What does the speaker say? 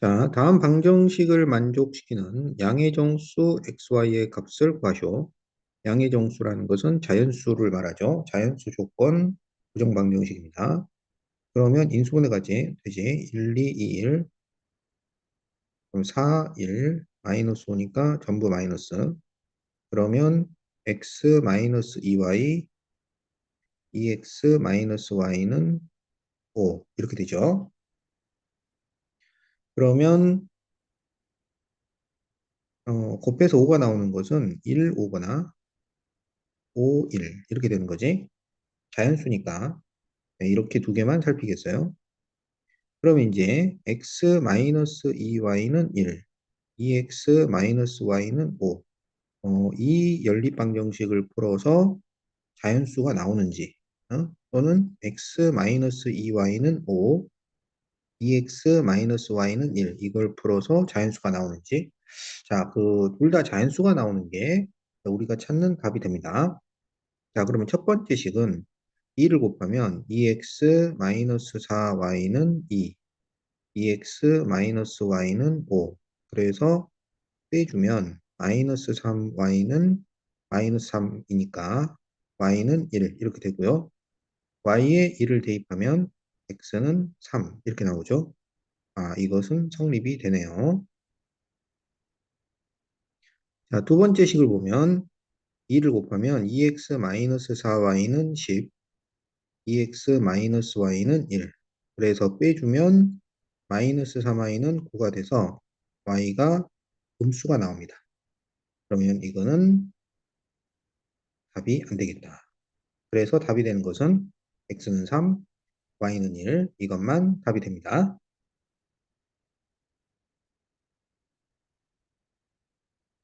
자, 다음 방정식을 만족시키는 양의 정수 xy의 값을 구하시오. 양의 정수라는 것은 자연수를 말하죠. 자연수 조건 부정 방정식입니다. 그러면 인수분해 가지 되지 1, 2, 2, 1 그럼 4, 1 마이너스 5니까 전부 마이너스 그러면 x 마이너스 2y 2x 마이너스 y는 5 이렇게 되죠. 그러면 어, 곱해서 5가 나오는 것은 1, 5거나 5, 1 이렇게 되는 거지. 자연수니까 네, 이렇게 두 개만 살피겠어요. 그럼 이제 x-2y는 1, 2x-y는 5. 어, 이 연립방정식을 풀어서 자연수가 나오는지 어? 또는 x-2y는 5, 2x-y는 1 이걸 풀어서 자연수가 나오는지 자, 그 둘 다 자연수가 나오는 게 우리가 찾는 답이 됩니다. 자, 그러면 첫 번째 식은 2를 곱하면 2x-4y는 2, 2x-y는 5. 그래서 빼주면 마이너스 3y는 마이너스 3이니까 y는 1 이렇게 되고요. y에 1을 대입하면 x는 3 이렇게 나오죠. 아, 이것은 성립이 되네요. 자, 두 번째 식을 보면 2를 곱하면 2x-4y는 10, 2x-y는 1. 그래서 빼주면 마이너스 3y는 9가 돼서 y가 음수가 나옵니다. 그러면 이거는 답이 안 되겠다. 그래서 답이 되는 것은 x는 3, y는 1 이것만 답이 됩니다.